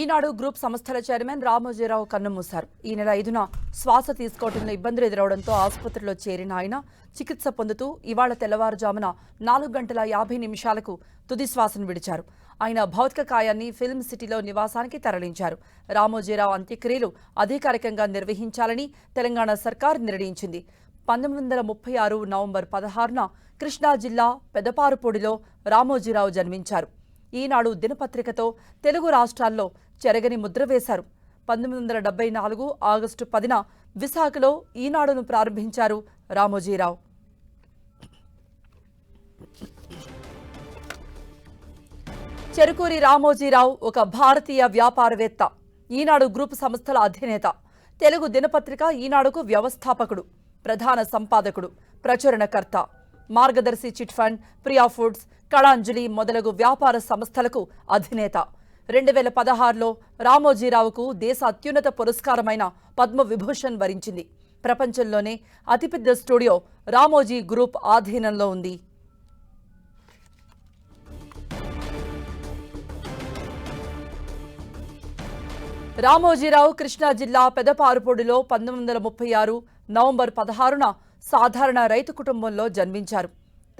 ఈనాడు group సంస్థల chairman Ramoji Rao కన్నుమూశారు. ఈ నెల ఐదున శ్వాస తీసుకోవడంలో ఇబ్బందులు ఎదురవడంతో ఆసుపత్రిలో చేరిన ఆయన చికిత్స పొందుతూ ఇవాళ తెల్లవారుజామున నాలుగు గంటల యాభై నిమిషాలకు తుది శ్వాసను విడిచారు. ఆయన భౌతిక కాయాన్ని ఫిల్మ్ సిటీలో నివాసానికి తరలించారు. రామోజీరావు అంత్యక్రియలు అధికారికంగా నిర్వహించాలని తెలంగాణ సర్కార్ నిర్ణయించింది. పంతొమ్మిది వందల ముప్పై ఆరు నవంబర్ పదహారున కృష్ణా జిల్లా పెదపారుపూడిలో రామోజీరావు జన్మించారు. ఈనాడు దినపత్రికతో తెలుగు రాష్ట్రాల్లో చెరగని ముద్ర వేశారు. పంతొమ్మిది వందల డెబ్బై నాలుగు ఆగస్టు పదిన విశాఖలో ఈనాడును ప్రారంభించారు రామోజీరావు. చెరుకూరి రామోజీరావు ఒక భారతీయ వ్యాపారవేత్త ఈనాడు గ్రూప్ సంస్థల అధినేత తెలుగు దినపత్రిక ఈనాడుకు వ్యవస్థాపకుడు ప్రధాన సంపాదకుడు ప్రచురణకర్త Margadarsi chit fund Priya foods Kalanjali మొదలగు వ్యాపార సంస్థలకు అధినేత. రెండు వేల పదహారులో రామోజీరావుకు దేశ అత్యున్నత పురస్కారమైన పద్మవిభూషణ్ వరించింది. ప్రపంచంలోనే అతిపెద్ద స్టూడియో రామోజీ గ్రూప్ ఆధీనంలో ఉంది. రామోజీరావు కృష్ణా జిల్లా పెదపారుపొడిలో పంతొమ్మిది వందల ముప్పై ఆరు నవంబర్ పదహారున సాధారణ రైతు కుటుంబంలో జన్మించారు.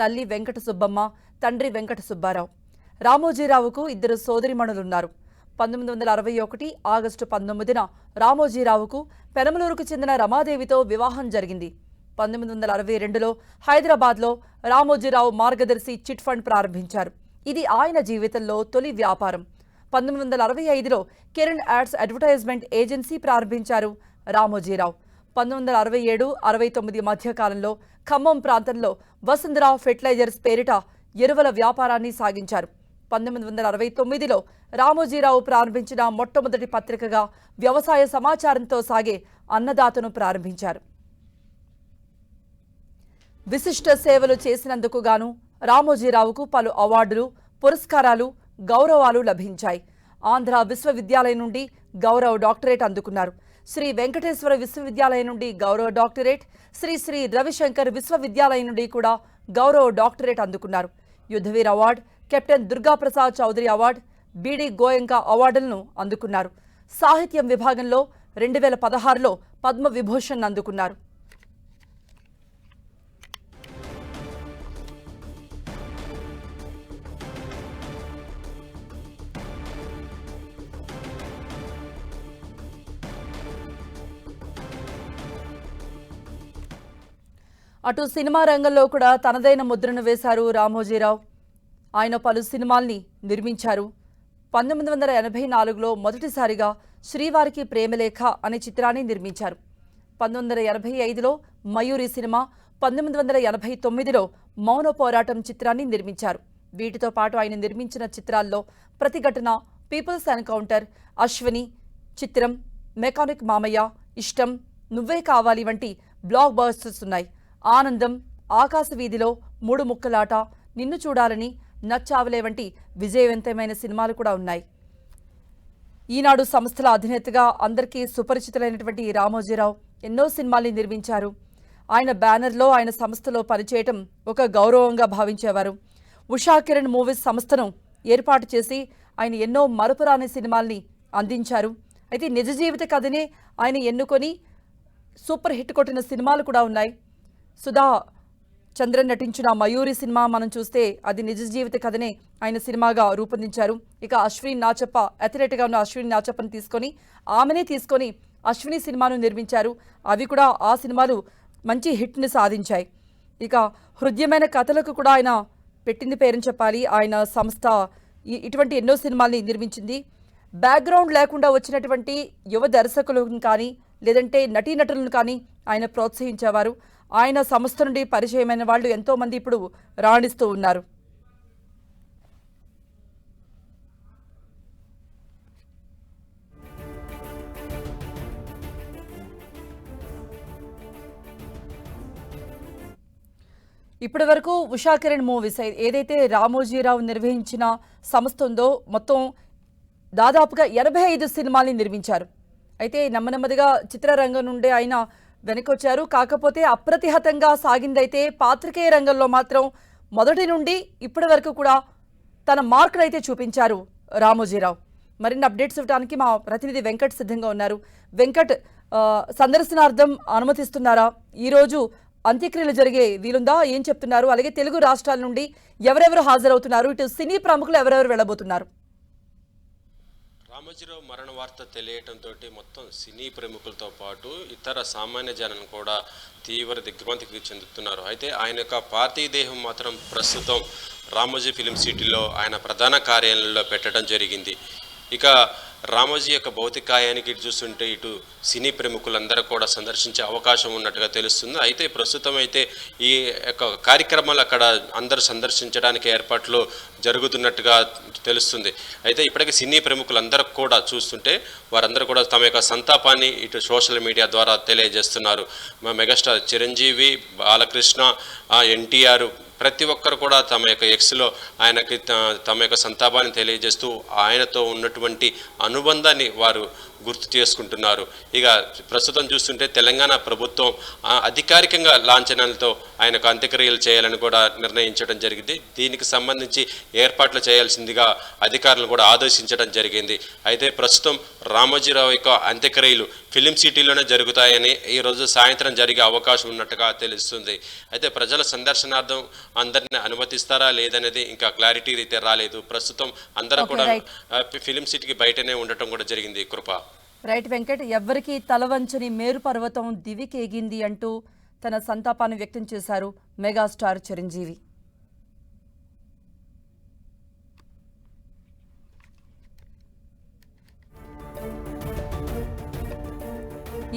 తల్లి వెంకట సుబ్బమ్మ తండ్రి వెంకట సుబ్బారావు. రామోజీరావుకు ఇద్దరు సోదరిమణులున్నారు. పంతొమ్మిది వందల అరవై ఒకటి ఆగస్టు పంతొమ్మిదిన రామోజీరావుకు పెనమలూరుకు చెందిన రమాదేవితో వివాహం జరిగింది. పంతొమ్మిది వందల అరవై రెండులో హైదరాబాద్లో రామోజీరావు మార్గదర్శి చిట్ ఫండ్ ప్రారంభించారు. ఇది ఆయన జీవితంలో తొలి వ్యాపారం. పంతొమ్మిది వందల అరవై ఐదులో కిరణ్ యాడ్స్ అడ్వర్టైజ్మెంట్ ఏజెన్సీ ప్రారంభించారు రామోజీరావు. పంతొమ్మిది వందల అరవై ఏడు అరవై తొమ్మిది మధ్యకాలంలో ఖమ్మం ప్రాంతంలో వసుంధరావు ఫెర్టిలైజర్స్ పేరిట ఎరువుల వ్యాపారాన్ని సాగించారు. పంతొమ్మిది వందల అరవై తొమ్మిదిలో రామోజీరావు ప్రారంభించిన మొట్టమొదటి పత్రికగా వ్యవసాయ సమాచారంతో సాగే అన్నదాతను ప్రారంభించారు. విశిష్ట సేవలు చేసినందుకు గాను రామోజీరావుకు పలు అవార్డులు పురస్కారాలు గౌరవాలు లభించాయి. ఆంధ్ర విశ్వవిద్యాలయం నుండి గౌరవ డాక్టరేట్ అందుకున్నారు. శ్రీ వెంకటేశ్వర విశ్వవిద్యాలయం నుండి గౌరవ డాక్టరేట్ శ్రీ శ్రీ రవిశంకర్ విశ్వవిద్యాలయం నుండి కూడా గౌరవ డాక్టరేట్ అందుకున్నారు. Yudhveer award captain Durgaprasad Chowdary award B D Goenka అవార్డులను అందుకున్నారు. సాహిత్యం విభాగంలో రెండు వేల పదహారులో పద్మ విభూషణ్ అందుకున్నారు. అటు సినిమా రంగంలో కూడా తనదైన ముద్రను వేశారు రామోజీరావు. ఆయన పలు సినిమాల్ని నిర్మించారు. పంతొమ్మిది వందల ఎనభై నాలుగులో మొదటిసారిగా శ్రీవారికి ప్రేమలేఖ అనే చిత్రాన్ని నిర్మించారు. పంతొమ్మిది వందల ఎనభై ఐదులో మయూరి సినిమా పంతొమ్మిది వందల ఎనభై తొమ్మిదిలో మౌన పోరాటం చిత్రాన్ని నిర్మించారు. వీటితో పాటు ఆయన నిర్మించిన చిత్రాల్లో ప్రతిఘటన పీపుల్స్ ఎన్కౌంటర్ అశ్విని చిత్రం మెకానిక్ మామయ్య ఇష్టం నువ్వే కావాలి వంటి బ్లాక్ బస్టర్స్ ఉన్నాయి. ఆనందం ఆకాశ వీధిలో మూడు ముక్కలాట నిన్ను చూడాలని నచ్చావలే వంటి విజయవంతమైన సినిమాలు కూడా ఉన్నాయి. ఈనాడు సంస్థల అధినేతగా అందరికీ సుపరిచితులైనటువంటి రామోజీరావు ఎన్నో సినిమాల్ని నిర్మించారు. ఆయన బ్యానర్లో ఆయన సంస్థలో పనిచేయటం ఒక గౌరవంగా భావించేవారు. ఉషా కిరణ్ మూవీస్ సంస్థను ఏర్పాటు చేసి ఆయన ఎన్నో మరపురాని సినిమాల్ని అందించారు. అయితే నిజ జీవిత కథనే ఆయన ఎన్నుకొని సూపర్ హిట్ కొట్టిన సినిమాలు కూడా ఉన్నాయి. సుధా చంద్రన్ నటించిన మయూరి సినిమా మనం చూస్తే అది నిజ జీవిత కథనే ఆయన సినిమాగా రూపొందించారు. ఇక అశ్విన్ నాచప్ప అథ్లెట్గా ఉన్న అశ్విన్ నాచప్పని తీసుకొని ఆమెనే తీసుకొని అశ్విని సినిమాను నిర్మించారు. అవి కూడా ఆ సినిమాలు మంచి హిట్ని సాధించాయి. ఇక హృదయమైన కథలకు కూడా ఆయన పెట్టింది పేరని చెప్పాలి. ఆయన సంస్థ ఇటువంటి ఎన్నో సినిమాల్ని నిర్మించింది. బ్యాక్గ్రౌండ్ లేకుండా వచ్చినటువంటి యువ దర్శకులను కానీ లేదంటే నటీనటులను కానీ ఆయన ప్రోత్సహించేవారు. ఆయన సంస్థ నుండి పరిచయమైన వాళ్ళు ఎంతోమంది ఇప్పుడు రాణిస్తూ ఉన్నారు. ఇప్పటి వరకు ఉషా కిరణ్ మూవీస్ ఏదైతే రామోజీరావు నిర్వహించిన సంస్థ ఉందో మొత్తం దాదాపుగా ఎనభై ఐదు సినిమాల్ని నిర్మించారు. అయితే నెమ్మనెమ్మదిగా చిత్రరంగం నుండి ఆయన వెనకొచ్చారు. కాకపోతే అప్రతిహతంగా సాగిందైతే పాత్రికేయ రంగంలో మాత్రం మొదటి నుండి ఇప్పటి వరకు కూడా తన మార్కులు అయితే చూపించారు రామోజీరావు. మరిన్ని అప్డేట్స్ ఇవ్వడానికి మా ప్రతినిధి వెంకట్ సిద్ధంగా ఉన్నారు. వెంకట్ సందర్శనార్థం అనుమతిస్తున్నారా? ఈరోజు అంత్యక్రియలు జరిగే వీలుందా? ఏం చెప్తున్నారు? అలాగే తెలుగు రాష్ట్రాల నుండి ఎవరెవరు హాజరవుతున్నారు? ఇటు సినీ ప్రముఖులు ఎవరెవరు వెళ్ళబోతున్నారు? రామోజీరావు మరణ వార్త తెలియటంతో మొత్తం సినీ ప్రముఖులతో పాటు ఇతర సామాన్య జనం కూడా తీవ్ర దిగ్భ్రాంతికి చెందుతున్నారు. అయితే ఆయన యొక్క పార్థివ దేహం మాత్రం ప్రస్తుతం రామోజీ ఫిలిం సిటీలో ఆయన ప్రధాన కార్యాలయంలో పెట్టడం జరిగింది. ఇక రామోజీ యొక్క భౌతికాయానికి ఇటు చూస్తుంటే ఇటు సినీ ప్రముఖులందరూ కూడా సందర్శించే అవకాశం ఉన్నట్టుగా తెలుస్తుంది. అయితే ప్రస్తుతం అయితే ఈ యొక్క కార్యక్రమాలు అక్కడ అందరూ సందర్శించడానికి ఏర్పాట్లు జరుగుతున్నట్టుగా తెలుస్తుంది. అయితే ఇప్పటికీ సినీ ప్రముఖులందరూ కూడా చూస్తుంటే వారందరూ కూడా తమ యొక్క సంతాపాన్ని ఇటు సోషల్ మీడియా ద్వారా తెలియజేస్తున్నారు. మా మెగాస్టార్ చిరంజీవి బాలకృష్ణ ఎన్టీఆర్ ప్రతి ఒక్కరు కూడా తమ యొక్క ఎక్స్లో ఆయనకి తమ యొక్క సంతాపాన్ని తెలియజేస్తూ ఆయనతో ఉన్నటువంటి అనుబంధాన్ని వారు గుర్తు చేసుకుంటున్నారు. ఇక ప్రస్తుతం చూస్తుంటే తెలంగాణ ప్రభుత్వం అధికారికంగా లాంఛనాలతో ఆయనకు అంత్యక్రియలు చేయాలని కూడా నిర్ణయించడం జరిగింది. దీనికి సంబంధించి ఏర్పాట్లు చేయాల్సిందిగా అధికారులను కూడా ఆదేశించడం జరిగింది. అయితే ప్రస్తుతం రామోజీరావు యొక్క అంత్యక్రియలు ఫిలిం సిటీలోనే జరుగుతాయని ఈ రోజు సాయంత్రం జరిగే అవకాశం ఉన్నట్టుగా తెలుస్తుంది. అయితే ప్రజల సందర్శనార్థం అందరిని అనుమతిస్తారా లేదనేది ఇంకా క్లారిటీ అయితే రాలేదు. ప్రస్తుతం అందరూ కూడా ఫిలిం సిటీకి బయటనే ఉండటం కూడా జరిగింది. కృప. రైట్ వెంకట్ ఎవ్వరికి తలవంచని మేరు పర్వతం దివికేగింది అంటూ తన సంతాపాన్ని వ్యక్తం చేశారు మెగాస్టార్ చిరంజీవి.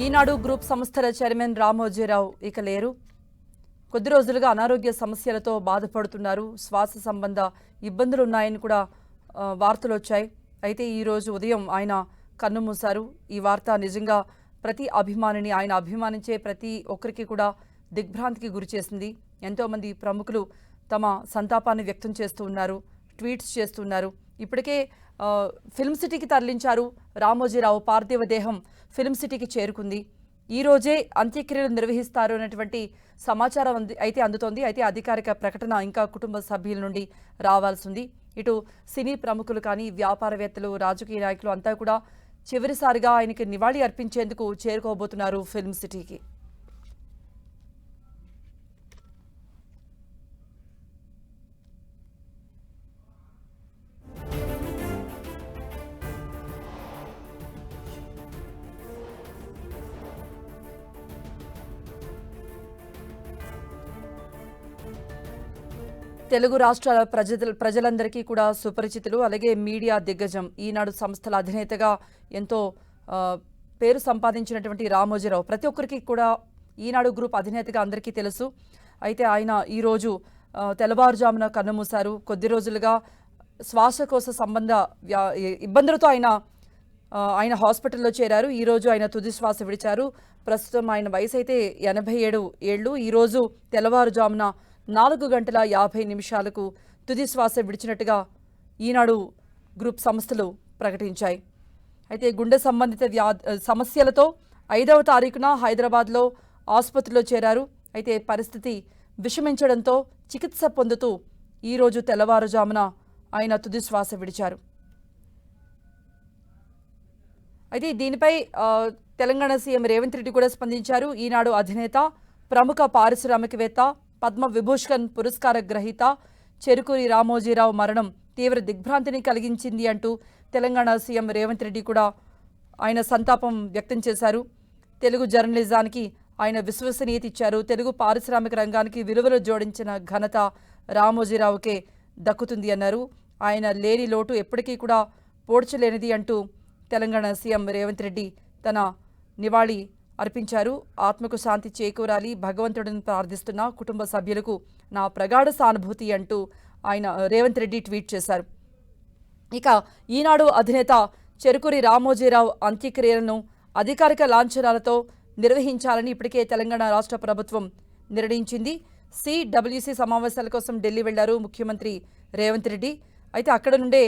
ఈనాడు గ్రూప్ సంస్థల చైర్మన్ రామోజీరావు ఇక లేరు. కొద్ది రోజులుగా అనారోగ్య సమస్యలతో బాధపడుతున్నారు. శ్వాస సంబంధ ఇబ్బందులు ఉన్నాయని కూడా వార్తలు వచ్చాయి అయితే ఈరోజు ఉదయం ఆయన కన్నుమూశారు ఈ వార్త నిజంగా ప్రతి అభిమానిని ఆయన అభిమానించే ప్రతి ఒక్కరికి కూడా దిగ్భ్రాంతికి గురి చేసింది. ఎంతోమంది ప్రముఖులు తమ సంతాపాన్ని వ్యక్తం చేస్తూ ఉన్నారు ట్వీట్స్ చేస్తున్నారు ఇప్పటికే ఫిల్మ్ సిటీకి తరలించారు రామోజీరావు పార్థివ దేహం ఫిల్మ్ సిటీకి చేరుకుంది. ఈ రోజే అంత్యక్రియలు నిర్వహిస్తారు అనేటువంటి సమాచారం అంది అయితే అందుతోంది. అయితే అధికారిక ప్రకటన ఇంకా కుటుంబ సభ్యుల నుండి రావాల్సింది. ఇటు సినీ ప్రముఖులు కానీ వ్యాపారవేత్తలు రాజకీయ నాయకులు అంతా కూడా చివరిసారిగా ఆయనకి నివాళి అర్పించేందుకు చేరుకోబోతున్నారు ఫిల్మ్ సిటీకి తెలుగు రాష్ట్రాల ప్రజల ప్రజలందరికీ కూడా సుపరిచితులు అలాగే మీడియా దిగ్గజం. ఈనాడు సంస్థల అధినేతగా ఎంతో పేరు సంపాదించినటువంటి రామోజీరావు. ప్రతి ఒక్కరికి కూడా ఈనాడు గ్రూప్ అధినేతగా అందరికీ తెలుసు. అయితే ఆయన ఈరోజు తెల్లవారుజామున కన్నుమూశారు. కొద్ది రోజులుగా శ్వాసకోశ సంబంధ ఇబ్బందులతో ఆయన ఆయన హాస్పిటల్లో చేరారు. ఈరోజు ఆయన తుది శ్వాస విడిచారు. ప్రస్తుతం ఆయన వయసు అయితే ఎనభై ఏడు ఏళ్ళు. ఈరోజు తెల్లవారుజామున నాలుగు గంటల యాభై నిమిషాలకు తుది శ్వాస విడిచినట్టుగా ఈనాడు గ్రూప్ సంస్థలు ప్రకటించాయి. అయితే గుండె సంబంధిత వ్యా సమస్యలతో ఐదవ తారీఖున హైదరాబాద్లో ఆసుపత్రిలో చేరారు. అయితే పరిస్థితి విషమించడంతో చికిత్స పొందుతూ ఈరోజు తెల్లవారుజామున ఆయన తుది శ్వాస విడిచారు. అయితే దీనిపై తెలంగాణ సీఎం రేవంత్ రెడ్డి కూడా స్పందించారు. ఈనాడు అధినేత ప్రముఖ పారిశ్రామికవేత్త పద్మ విభూషణ్ పురస్కార గ్రహీత. చెరుకూరి రామోజీరావు మరణం తీవ్ర దిగ్భ్రాంతిని కలిగించింది అంటూ తెలంగాణ సీఎం రేవంత్ రెడ్డి కూడా ఆయన సంతాపం వ్యక్తం చేశారు. తెలుగు జర్నలిజానికి ఆయన విశ్వసనీయత ఇచ్చారు. తెలుగు పారిశ్రామిక రంగానికి విలువలు జోడించిన ఘనత రామోజీరావుకే దక్కుతుంది అన్నారు. ఆయన లేని లోటు ఎప్పటికీ కూడా పోడ్చలేనిది అంటూ తెలంగాణ సీఎం రేవంత్ రెడ్డి తన నివాళి అర్పించారు. ఆత్మకు శాంతి చేకూరాలి. భగవంతుడిని ప్రార్థిస్తున్న కుటుంబ సభ్యులకు నా ప్రగాఢ సానుభూతి అంటూ ఆయన రేవంత్ రెడ్డి ట్వీట్ చేశారు. ఇక ఈనాడు అధినేత చెరుకూరి రామోజీరావు అంత్యక్రియలను అధికారిక లాంఛనాలతో నిర్వహించాలని ఇప్పటికే తెలంగాణ రాష్ట్ర ప్రభుత్వం నిర్ణయించింది. సిడబ్ల్యూసి సమావేశాల కోసం ఢిల్లీ వెళ్ళారు ముఖ్యమంత్రి రేవంత్ రెడ్డి. అయితే అక్కడ నుండే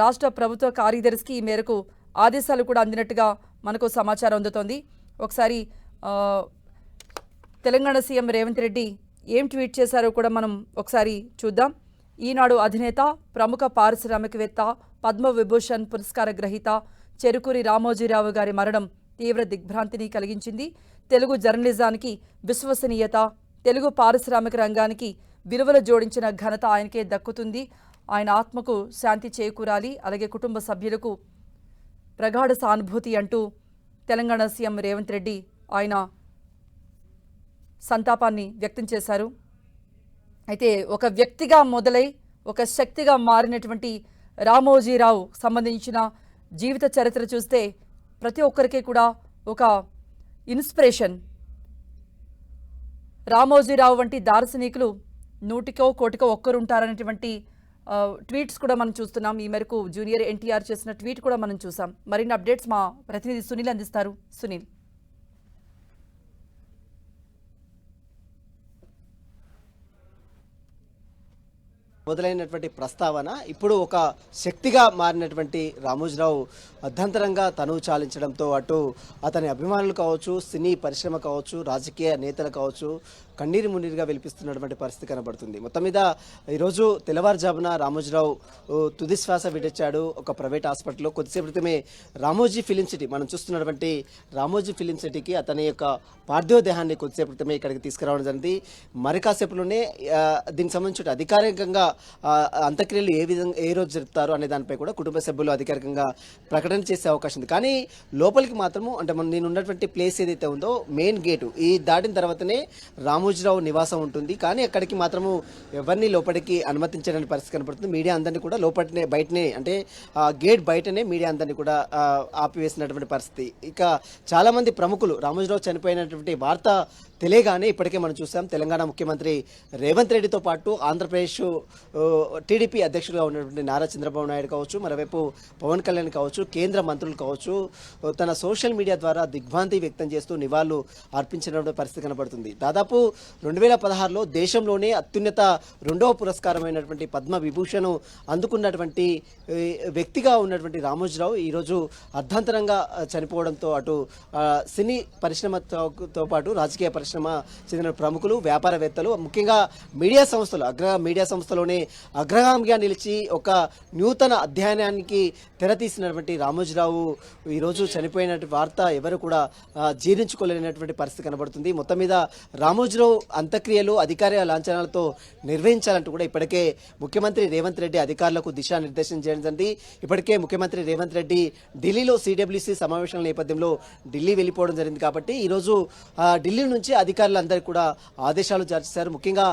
రాష్ట్ర ప్రభుత్వ కార్యదర్శికి ఈ మేరకు ఆదేశాలు కూడా అందినట్టుగా మనకు సమాచారం అందుతోంది. ఒకసారి తెలంగాణ సీఎం రేవంత్ రెడ్డి ఏం ట్వీట్ చేశారో కూడా మనం ఒకసారి చూద్దాం. ఈనాడు అధినేత ప్రముఖ పారిశ్రామికవేత్త పద్మవిభూషణ్ పురస్కార గ్రహీత చెరుకూరి రామోజీరావు గారి మరణం తీవ్ర దిగ్భ్రాంతిని కలిగించింది. తెలుగు జర్నలిజానికి విశ్వసనీయత తెలుగు పారిశ్రామిక రంగానికి విలువలు జోడించిన ఘనత ఆయనకే దక్కుతుంది. ఆయన ఆత్మకు శాంతి చేకూరాలి. అలాగే కుటుంబ సభ్యులకు ప్రగాఢ సానుభూతి అంటూ తెలంగాణ సీఎం రేవంత్ రెడ్డి ఆయన సంతాపాన్ని వ్యక్తం చేశారు. అయితే ఒక వ్యక్తిగా మొదలై ఒక శక్తిగా మారినటువంటి రామోజీరావు సంబంధించిన జీవిత చరిత్ర చూస్తే ప్రతి ఒక్కరికి కూడా ఒక ఇన్స్పిరేషన్. రామోజీరావు వంటి దార్శనికులు నూటికో కోటికో ఒక్కరుంటారనేటువంటి ఆ, ట్వీట్స్ కూడా మనం చూస్తున్నాం. ఈ మేరకు జూనియర్ ఎన్టీఆర్ చేసిన ట్వీట్ కూడా మనం చూసాం. మరిన్ని అప్డేట్స్ మా ప్రతినిధి సునీల్ అందిస్తారు. సునీల్. మొదలైనటువంటి ప్రస్తావన ఇప్పుడు ఒక శక్తిగా మారినటువంటి రామోజీరావు అర్ధంతరంగా తనువు చాలించడంతో అటు అతని అభిమానులు కావచ్చు సినీ పరిశ్రమ కావచ్చు రాజకీయ నేతలు కావచ్చు కన్నీరు మున్నీరుగా వెలిపిస్తున్నటువంటి పరిస్థితి కనబడుతుంది. మొత్తం మీద ఈరోజు తెల్లవారుజామున రామోజీరావు తుది శ్వాస విడిచాడు ఒక ప్రైవేట్ హాస్పిటల్లో. కొద్దిసేపు క్రితమే రామోజీ ఫిలిం సిటీ మనం చూస్తున్నటువంటి రామోజీ ఫిలిం సిటీకి అతని యొక్క పార్థివ దేహాన్ని కొద్దిసేపు క్రితమే ఇక్కడికి తీసుకురావడం జరిగింది. మరి కాసేపులోనే దీనికి సంబంధించి అధికారికంగా అంత్యక్రియలు ఏ విధంగా ఏ రోజు జరుపుతారు అనే దానిపై కూడా కుటుంబ సభ్యులు అధికారికంగా ప్రకటన చేసే అవకాశం ఉంది. కానీ లోపలికి మాత్రము అంటే మనం నేను ఉన్నటువంటి ప్లేస్ ఏదైతే ఉందో మెయిన్ గేటు ఈ దాటిన తర్వాతనే రామోజీరావు నివాసం ఉంటుంది. కానీ అక్కడికి మాత్రము ఎవరిని లోపలికి అనుమతించడానికి పరిస్థితి కనపడుతుంది. మీడియా అందరినీ కూడా లోపలనే బయటనే అంటే గేట్ బయటనే మీడియా అందరినీ కూడా ఆపివేసినటువంటి పరిస్థితి. ఇక చాలామంది ప్రముఖులు రామోజీరావు చనిపోయినటువంటి వార్త తెలియగానే ఇప్పటికే మనం చూసాం తెలంగాణ ముఖ్యమంత్రి రేవంత్ రెడ్డితో పాటు ఆంధ్రప్రదేశ్ టీడీపీ అధ్యక్షులుగా ఉన్నటువంటి నారా చంద్రబాబు నాయుడు కావచ్చు మరోవైపు పవన్ కళ్యాణ్ కావచ్చు కేంద్ర మంత్రులు కావచ్చు తన సోషల్ మీడియా ద్వారా దిగ్భ్రాంతి వ్యక్తం చేస్తూ నివాళులు అర్పించినటువంటి పరిస్థితి కనబడుతుంది. దాదాపు రెండు వేల పదహారులో దేశంలోనే అత్యున్నత రెండవ పురస్కారమైనటువంటి పద్మ విభూషణ్ అందుకున్నటువంటి వ్యక్తిగా ఉన్నటువంటి రామోజీరావు ఈరోజు అర్ధాంతరంగా చనిపోవడంతో అటు సినీ పరిశ్రమతో పాటు రాజకీయ పరిశ్రమ చెందిన ప్రముఖులు వ్యాపారవేత్తలు ముఖ్యంగా మీడియా సంస్థలు అగ్ర మీడియా సంస్థలోనే అగ్రగామిగా నిలిచి ఒక నూతన అధ్యయనానికి తెరతీసినటువంటి రామోజీరావు ఈరోజు చనిపోయినటువంటి వార్త ఎవరు కూడా జీర్ణించుకోలేనటువంటి పరిస్థితి కనబడుతుంది. మొత్తం మీద రామోజీరావు అంత్యక్రియలు అధికార లాంఛనాలతో నిర్వహించాలంటూ కూడా ఇప్పటికే ముఖ్యమంత్రి రేవంత్ రెడ్డి అధికారులకు దిశానిర్దేశం చేయడం జరిగింది ఇప్పటికే ముఖ్యమంత్రి రేవంత్ రెడ్డి ఢిల్లీలో సిడబ్ల్యూసీ సమావేశాల నేపథ్యంలో ఢిల్లీ వెళ్ళిపోవడం జరిగింది కాబట్టి ఈరోజు ఢిల్లీ నుంచి అధికారులందరికీ కూడా ఆదేశాలు జారీ చేశారు. ముఖ్యంగా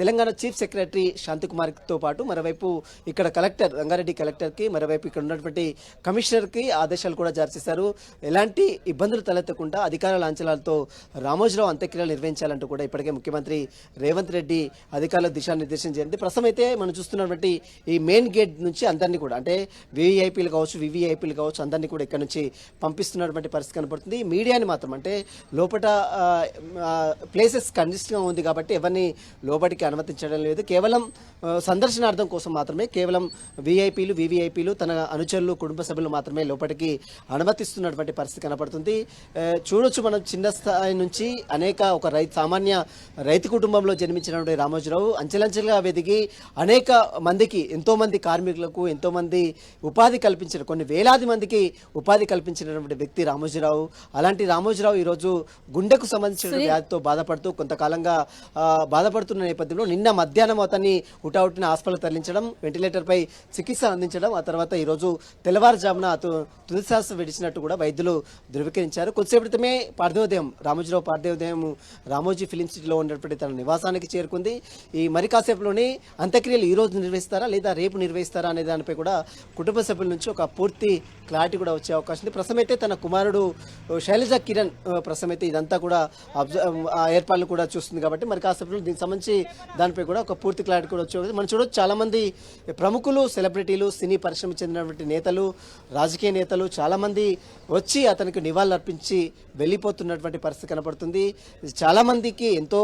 తెలంగాణ చీఫ్ సెక్రటరీ శాంతికుమార్తో పాటు మరోవైపు ఇక్కడ కలెక్టర్ రంగారెడ్డి కలెక్టర్కి మరోవైపు ఇక్కడ ఉన్నటువంటి కమిషనర్కి ఆదేశాలు కూడా జారీ చేశారు. ఎలాంటి ఇబ్బందులు తలెత్తకుండా అధికార లాంఛనాలతో రామోజీరావు అంత్యక్రియలు నిర్వహించాలంటూ కూడా ఇప్పటికే ముఖ్యమంత్రి రేవంత్ రెడ్డి అధికారులకు దిశానిర్దేశం చేయండి ప్రస్తుతం అయితే మనం చూస్తున్నటువంటి ఈ మెయిన్ గేట్ నుంచి అందరినీ కూడా అంటే వివిఐపీలు కావచ్చు వివిఐపీలు కావచ్చు అందరినీ కూడా ఇక్కడ నుంచి పంపిస్తున్నటువంటి పరిస్థితి కనబడుతుంది మీడియాని మాత్రం అంటే లోపల ప్లేసెస్ కండిషన్గా ఉంది కాబట్టి ఎవరిని లోపలికి అనుమతించడం లేదు. కేవలం సందర్శనార్థం కోసం మాత్రమే కేవలం విఐపీలు వివిఐపీలు తన అనుచరులు కుటుంబ సభ్యులు మాత్రమే లోపలికి అనుమతిస్తున్నటువంటి పరిస్థితి కనపడుతుంది. చూడొచ్చు మనం చిన్న స్థాయి నుంచి అనేక ఒక రైతు సామాన్య రైతు కుటుంబంలో జన్మించినటువంటి రామోజీరావు అంచెలంచెలుగా వెదిగి అనేక మందికి ఎంతో మంది కార్మికులకు ఎంతో మంది ఉపాధి కల్పించిన కొన్ని వేలాది మందికి ఉపాధి కల్పించినటువంటి వ్యక్తి రామోజీరావు. అలాంటి రామోజీరావు ఈరోజు గుండెకు సంబంధించిన వ్యాధితో బాధపడుతూ కొంతకాలంగా బాధపడుతున్న నేపథ్యంలో నిన్న మధ్యాహ్నం అతన్ని హుటాహుటిన హాస్పిటల్ తరలించడం వెంటిలేటర్పై చికిత్స అందించడం ఆ తర్వాత ఈరోజు తెల్లవారుజామున అతను తుదిశ్వాస విడిచినట్టు కూడా వైద్యులు ధృవీకరించారు. కొద్దిసేపు క్రితమే పార్థివోదయం రామోజీరావు పార్థివోదయం రామోజీ ఫిలిం సిటీలో ఉన్నటువంటి తన నివాసానికి చేరుకుంది. ఈ మరి కాసేపులోనే అంత్యక్రియలు ఈ రోజు నిర్వహిస్తారా లేదా రేపు నిర్వహిస్తారా అనే దానిపై కూడా కుటుంబ సభ్యుల నుంచి ఒక పూర్తి క్లారిటీ కూడా వచ్చే అవకాశం ఉంది. ప్రస్తుతమైతే తన కుమారుడు శైలజ కిరణ్ ప్రస్తుతమైతే అయితే ఇదంతా కూడా అబ్జర్వ్ ఆ ఏర్పాట్లు కూడా చూస్తుంది కాబట్టి మరి కాసేపు దీనికి సంబంధించి దానిపై కూడా ఒక పూర్తి క్లారిటీ కూడా వచ్చే మనం చూడవచ్చు చాలా మంది ప్రముఖులు సెలబ్రిటీలు సినీ పరిశ్రమ చెందినటువంటి నేతలు రాజకీయ నేతలు చాలామంది వచ్చి అతనికి నివాళులర్పించి వెళ్ళిపోతున్నటువంటి పరిస్థితి కనపడుతుంది. చాలామందికి ఎంతో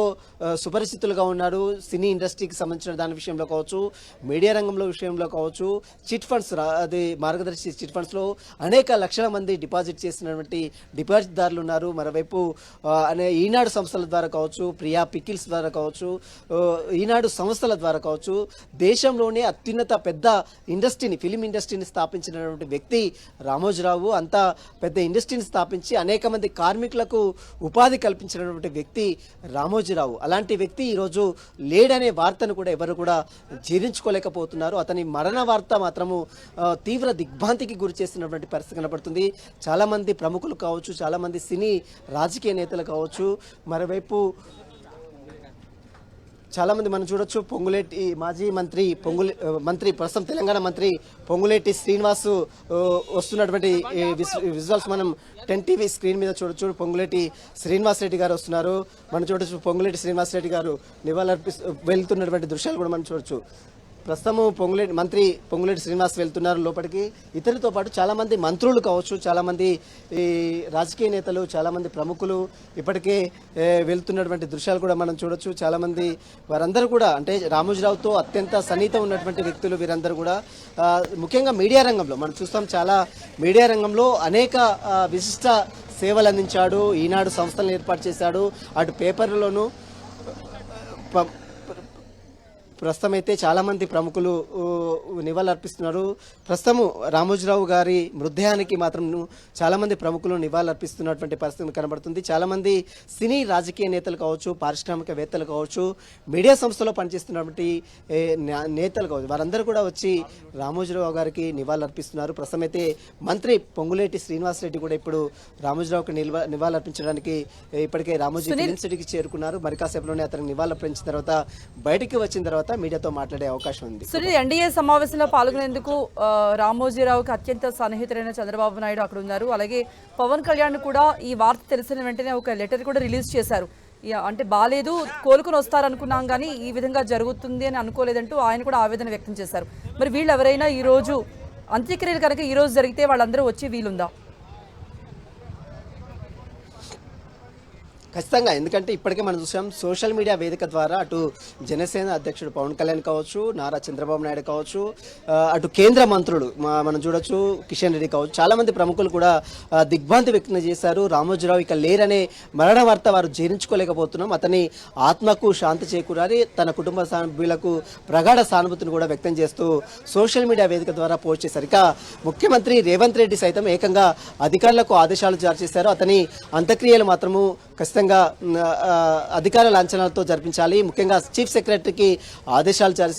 సుపరిస్థితులుగా సుపరిచితులుగా ఉన్నారు సినీ ఇండస్ట్రీకి సంబంధించిన దాని విషయంలో కావచ్చు మీడియా రంగంలో విషయంలో కావచ్చు చిట్ ఫండ్స్ రా- అది మార్గదర్శి చిట్ ఫండ్స్లో అనేక లక్షల మంది డిపాజిట్ చేసినటువంటి డిపాజిట్దారులు ఉన్నారు. మరోవైపు అనే ఈనాడు సంస్థల ద్వారా కావచ్చు ప్రియా పికిల్స్ ద్వారా కావచ్చు ఈనాడు సంస్థల ద్వారా కావచ్చు దేశంలోనే అత్యున్నత పెద్ద ఇండస్ట్రీని ఫిలిం ఇండస్ట్రీని స్థాపించినటువంటి వ్యక్తి రామోజీరావు అంత పెద్ద ఇండస్ట్రీని స్థాపించి అనేక మంది కార్మికులకు ఉపాధి కల్పించినటువంటి వ్యక్తి రామోజీరావు. అలాంటి వ్యక్తి ఈరోజు లేడనే వార్తను కూడా ఎవరు కూడా జీర్ణించుకోలేకపోతున్నారు. అతని మరణ వార్త మాత్రము తీవ్ర దిగ్భ్రాంతికి గురి చేసినటువంటి పరిస్థితి కనబడుతుంది. చాలామంది ప్రముఖులు కావచ్చు చాలామంది సినీ రాజకీయ నేతలు కావచ్చు మరోవైపు చాలా మంది మనం చూడొచ్చు పొంగులేటి మాజీ మంత్రి పొంగులే మంత్రి ప్రస్తుతం తెలంగాణ మంత్రి పొంగులేటి శ్రీనివాసు వస్తున్నటువంటి విజువల్స్ మనం టెన్ టీవీ స్క్రీన్ మీద చూడొచ్చు. పొంగులేటి శ్రీనివాస్ రెడ్డి గారు వస్తున్నారు. మనం చూడొచ్చు పొంగులేటి శ్రీనివాస్ రెడ్డి గారు నివాళులర్పి వెళ్తున్నటువంటి దృశ్యాలు కూడా మనం చూడొచ్చు. ప్రస్తుతము పొంగులేటి మంత్రి పొంగులేటి శ్రీనివాస్ వెళ్తున్నారు లోపలికి. ఇతరులతో పాటు చాలామంది మంత్రులు కావచ్చు చాలామంది ఈ రాజకీయ నేతలు చాలామంది ప్రముఖులు ఇప్పటికే వెళ్తున్నటువంటి దృశ్యాలు కూడా మనం చూడొచ్చు. చాలామంది వారందరూ కూడా అంటే రామోజీరావుతో అత్యంత సన్నిహితం ఉన్నటువంటి వ్యక్తులు వీరందరూ కూడా ముఖ్యంగా మీడియా రంగంలో మనం చూస్తాం చాలా మీడియా రంగంలో అనేక విశిష్ట సేవలు అందించాడు. ఈనాడు సంస్థలను ఏర్పాటు చేశాడు. అటు పేపర్లలోనూ ప- ప్రస్తుతం అయితే చాలా మంది ప్రముఖులు నివాళులర్పిస్తున్నారు. ప్రస్తుతం రామోజీరావు గారి మృతదేహానికి మాత్రం చాలా మంది ప్రముఖులు నివాళులర్పిస్తున్నటువంటి పరిస్థితి కనబడుతుంది. చాలా మంది సినీ రాజకీయ నేతలు కావచ్చు పారిశ్రామికవేత్తలు కావచ్చు మీడియా సంస్థలో పనిచేస్తున్నటువంటి నేతలు కావచ్చు వారందరూ కూడా వచ్చి రామోజీరావు గారికి నివాళులర్పిస్తున్నారు. ప్రస్తుతం అయితే మంత్రి పొంగులేటి శ్రీనివాస్ రెడ్డి కూడా ఇప్పుడు రామోజీరావుకి నిల్వ నివాళులర్పించడానికి ఇప్పటికే రామోజీ సిటీకి చేరుకున్నారు. మరి కాసేపులోనే అతనికి నివాళులర్పించిన తర్వాత బయటికి వచ్చిన తర్వాత మీడియాతో మాట్లాడే అవకాశం ఉంది. సరే ఎన్డీఏ సమావేశంలో పాల్గొనేందుకు రామోజీరావుకి అత్యంత సన్నిహితుడైన చంద్రబాబు నాయుడు అక్కడ ఉన్నారు. అలాగే పవన్ కళ్యాణ్ కూడా ఈ వార్త తెలిసిన వెంటనే ఒక లెటర్ కూడా రిలీజ్ చేశారు. అంటే బాగాలేదు కోలుకొని వస్తారనుకున్నాం కానీ ఈ విధంగా జరుగుతుంది అని అనుకోలేదంటూ ఆయన కూడా ఆవేదన వ్యక్తం చేశారు. మరి వీళ్ళు ఎవరైనా ఈ రోజు అంత్యక్రియలు కనుక ఈరోజు జరిగితే వాళ్ళందరూ వచ్చే వీలుందా? ఖచ్చితంగా ఎందుకంటే ఇప్పటికే మనం చూసాం సోషల్ మీడియా వేదిక ద్వారా అటు జనసేన అధ్యక్షుడు పవన్ కళ్యాణ్ కావచ్చు నారా చంద్రబాబు నాయుడు కావచ్చు అటు కేంద్ర మంత్రులు మనం చూడొచ్చు కిషన్ రెడ్డి కావచ్చు చాలామంది ప్రముఖులు కూడా దిగ్భ్రాంతి వ్యక్తం చేశారు. రామోజీరావు ఇక లేరనే మరణ వార్త వారు జీర్ణించుకోలేకపోతున్నాం అతని ఆత్మకు శాంతి చేకూరాలి. తన కుటుంబ సభ్యులకు ప్రగాఢ సానుభూతిని కూడా వ్యక్తం చేస్తూ సోషల్ మీడియా వేదిక ద్వారా పోస్ట్ చేశారు. ఇక ముఖ్యమంత్రి రేవంత్ రెడ్డి సైతం ఏకంగా అధికారులకు ఆదేశాలు జారీ చేశారు. అతని అంత్యక్రియలు మాత్రము ఖచ్చితంగా మ్, అధికార లాంఛనాలతో జరిపించాలి. ముఖ్యంగా చీఫ్ సెక్రటరీకి ఆదేశాలు జారీ